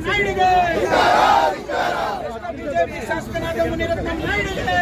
ನಾಯ್ಡುಗೆ BJP ಶಾಸಕನಾದ ಮುನಿರತ್ನ ನಾಯ್ಡುಗೆ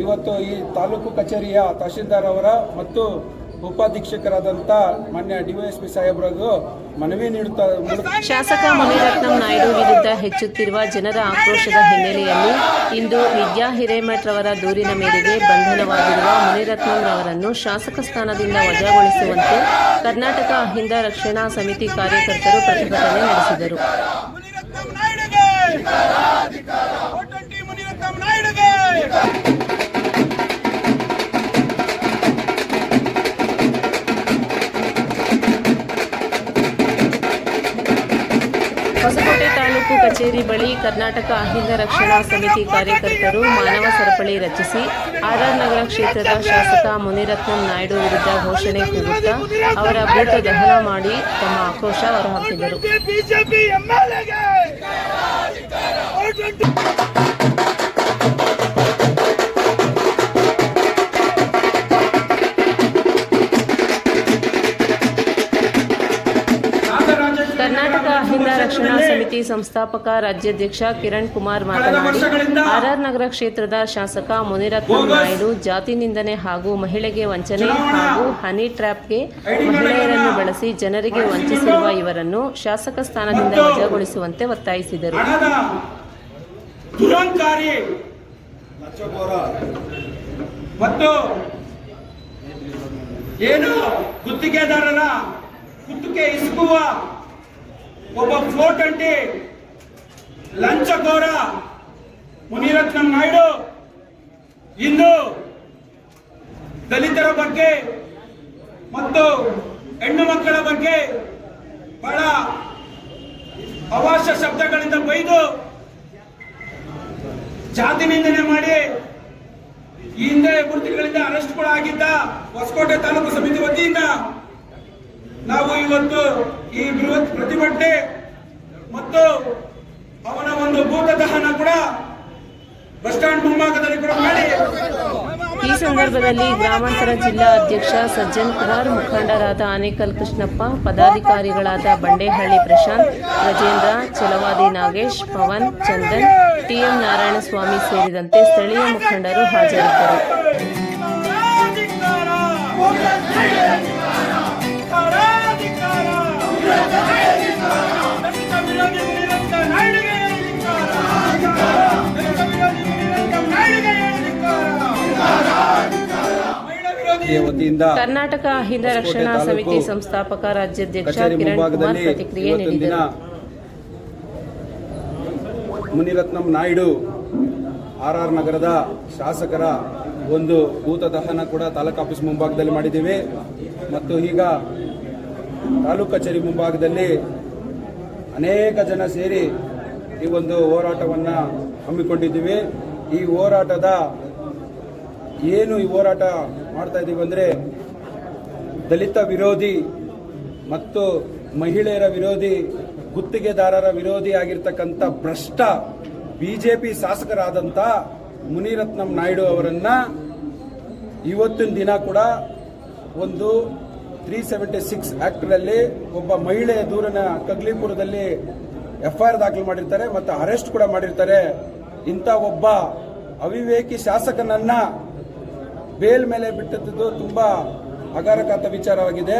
ಇವತ್ತು ಈ ತಾಲೂಕು ಕಚೇರಿಯ ತಹಶೀಲ್ದಾರ್ ಅವರ ಮತ್ತು ಉಪಾಧೀಕ್ಷಕರಾದಂಥ ಮಾನ್ಯ ಡಿವೈಎಸ್ಪಿ ಸಾಹೇಬ್ರಿಗೂ ಮನವಿ ನೀಡುತ್ತಾ ಶಾಸಕ ಮುನಿರತ್ನಂ ನಾಯ್ಡು ವಿರುದ್ಧ ಹೆಚ್ಚುತ್ತಿರುವ ಜನರ ಆಕ್ರೋಶದ ಹಿನ್ನೆಲೆಯಲ್ಲಿ ಇಂದು ವಿದ್ಯಾ ಹಿರೇಮಠ್ ರವರ ದೂರಿನ ಮೇರೆಗೆ ಬಂಧನವಾಗಿರುವ ಮುನಿರತ್ನಂ ಅವರನ್ನು ಶಾಸಕ ಸ್ಥಾನದಿಂದ ವಜಾಗೊಳಿಸುವಂತೆ ಕರ್ನಾಟಕ ಅಹಿಂದ ರಕ್ಷಣಾ ಸಮಿತಿ ಕಾರ್ಯಕರ್ತರು ಪ್ರತಿಭಟನೆ ನಡೆಸಿದರು. ಮುನಿರತ್ನ ಹೊಸಕೋಟೆ ತಾಲೂಕು ಕಚೇರಿ ಬಳಿ ಕರ್ನಾಟಕ ಅಹಿಂದ ರಕ್ಷಣಾ ಸಮಿತಿ ಕಾರ್ಯಕರ್ತರು ಮಾನವ ಸರಪಳಿ ರಚಿಸಿ ಆರ್ಆರ್ ನಗರ ಕ್ಷೇತ್ರದ ಶಾಸಕ ಮುನಿರತ್ನಂ ನಾಯ್ಡು ವಿರುದ್ಧ ಘೋಷಣೆ ಕೂಗುತ್ತಾ ಅವರ ಭೂತ ದಹನ ಮಾಡಿ ತಮ್ಮ ಆಕ್ರೋಶ ಹೊರಹಾಕಿದರು. ಅಹಿಂದ ರಕ್ಷಣಾ ಸಮಿತಿ ಸಂಸ್ಥಾಪಕ ರಾಜ್ಯಾಧ್ಯಕ್ಷ ಕಿರಣ್ ಕುಮಾರ್ ಮಾತನಾಡಿ ಆರ್ಆರ್ ನಗರ ಕ್ಷೇತ್ರದ ಶಾಸಕ ಮುನಿರತ್ನ ನಾಯ್ಡು ಜಾತಿ ನಿಂದನೆ ಹಾಗೂ ಮಹಿಳೆಗೆ ವಂಚನೆ ಹಾಗೂ ಹನಿ ಟ್ರ್ಯಾಪ್ಗೆ ಮಹಿಳೆಯರನ್ನು ಬಳಸಿ ಜನರಿಗೆ ವಂಚಿಸಿರುವ ಇವರನ್ನು ಶಾಸಕ ಸ್ಥಾನದಿಂದ ವಜಾಗೊಳಿಸುವಂತೆ ಒತ್ತಾಯಿಸಿದರು. ಮತ್ತು ಏನು ಗುತ್ತಿಗೆದಾರರ ಗುತ್ತಿಗೆ ಇಸುಕುವ ಒಬ್ಬ ಫ್ಲೋಟ್ ಅಂಟಿ ಲಂಚಕೋರ ಮುನಿರತ್ನ ನಾಯ್ಡು. ಇಂದು ದಲಿತರ ಬಗ್ಗೆ ಮತ್ತು ಹೆಣ್ಣು ಮಕ್ಕಳ ಬಗ್ಗೆ ಬಹಳ ಅವಾಶ್ಯ ಶಬ್ದಗಳಿಂದ ಬೈದು ಜಾತಿ ನಿಂದನೆ ಮಾಡಿ ಈ ಹಿಂದೆ ಗುರುತುಗಳಿಂದ ತಿಂಗಳಿಂದ ಅರೆಸ್ಟ್ ಕೂಡ ಆಗಿದ್ದ ಹೊಸಕೋಟೆ ತಾಲೂಕು ಸಮಿತಿ ವತಿಯಿಂದ ನಾವು ಇವತ್ತು ಈ ಬೃಹತ್ ಪ್ರತಿಭಟನೆ ಮತ್ತು ಅವನ ಒಂದು ಭೂತ ದಹನ ಕೂಡ ಬಸ್ ಸ್ಟ್ಯಾಂಡ್ ಮುಂಭಾಗದಲ್ಲಿ ಕೂಡ ಮಾಡಿ. ಈ ಸಂದರ್ಭದಲ್ಲಿ ಗ್ರಾಮಾಂತರ ಜಿಲ್ಲಾ ಅಧ್ಯಕ್ಷ ಸಜ್ಜನ್ ಕುಮಾರ್ ಮುಖಂಡರಾದ ಆನೇಕಲ್ ಕೃಷ್ಣಪ್ಪ, ಪದಾಧಿಕಾರಿಗಳಾದ ಬಂಡೇಹಳ್ಳಿ ಪ್ರಶಾಂತ್, ಗಜೇಂದ್ರ, ಚಲವಾದಿ ನಾಗೇಶ್, ಪವನ್, ಚಂದನ್ ಟಿಎಂ ನಾರಾಯಣಸ್ವಾಮಿ ಸೇರಿದಂತೆ ಸ್ಥಳೀಯ ಮುಖಂಡರು ಹಾಜರಿದ್ದರು. ಈ ವತಿಯಿಂದ ಕರ್ನಾಟಕ ಹಿಂದ ರಕ್ಷಣಾ ಸಮಿತಿ ಸಂಸ್ಥಾಪಕ ರಾಜ್ಯಾಧ್ಯಕ್ಷ ಕಿರಣ್ ಕುಮಾರ್ ಮುಂಭಾಗದಲ್ಲಿ ಪ್ರತಿಕ್ರಿಯೆ ಇವತ್ತಿನ ನೀಡಿದರು. ಮುನಿರತ್ನಂ ನಾಯ್ಡು ಆರ್ ಆರ್ ನಗರದ ಶಾಸಕರ ಒಂದು ಭೂತ ದಹನ ಕೂಡ ತಾಲೂಕು ಆಫೀಸ್ ಮುಂಭಾಗದಲ್ಲಿ ಮಾಡಿದ್ದೀವಿ. ಮತ್ತು ಈಗ ತಾಲೂಕು ಕಚೇರಿ ಮುಂಭಾಗದಲ್ಲಿ ಅನೇಕ ಜನ ಸೇರಿ ಈ ಒಂದು ಹೋರಾಟವನ್ನು ಹಮ್ಮಿಕೊಂಡಿದ್ದೀವಿ. ಈ ಹೋರಾಟದ ಏನು ಈ ಹೋರಾಟ ಮಾಡ್ತಾ ಇದ್ದೀವಿ ಅಂದರೆ ದಲಿತ ವಿರೋಧಿ ಮತ್ತು ಮಹಿಳೆಯರ ವಿರೋಧಿ, ಗುತ್ತಿಗೆದಾರರ ವಿರೋಧಿ ಆಗಿರ್ತಕ್ಕಂಥ ಭ್ರಷ್ಟ ಬಿಜೆಪಿ ಶಾಸಕರಾದಂಥ ಮುನಿರತ್ನಂ ನಾಯ್ಡು ಅವರನ್ನು ಇವತ್ತಿನ ದಿನ ಕೂಡ ಒಂದು ತ್ರೀ ಸೆವೆಂಟಿ ಸಿಕ್ಸ್ ಆಕ್ಟ್ನಲ್ಲಿ ಒಬ್ಬ ಮಹಿಳೆಯ ದೂರನ ಕಗ್ಲಿಪುರದಲ್ಲಿ ಎಫ್ಐಆರ್ ದಾಖಲು ಮಾಡಿರ್ತಾರೆ ಮತ್ತು ಅರೆಸ್ಟ್ ಕೂಡ ಮಾಡಿರ್ತಾರೆ. ಇಂಥ ಒಬ್ಬ ಅವಿವೇಕಿ ಶಾಸಕನನ್ನ ಬೇಲ್ ಮೇಲೆ ಬಿಟ್ಟದ್ದು ತುಂಬಾ ಅಗಾರಕಾತ ವಿಚಾರವಾಗಿದೆ.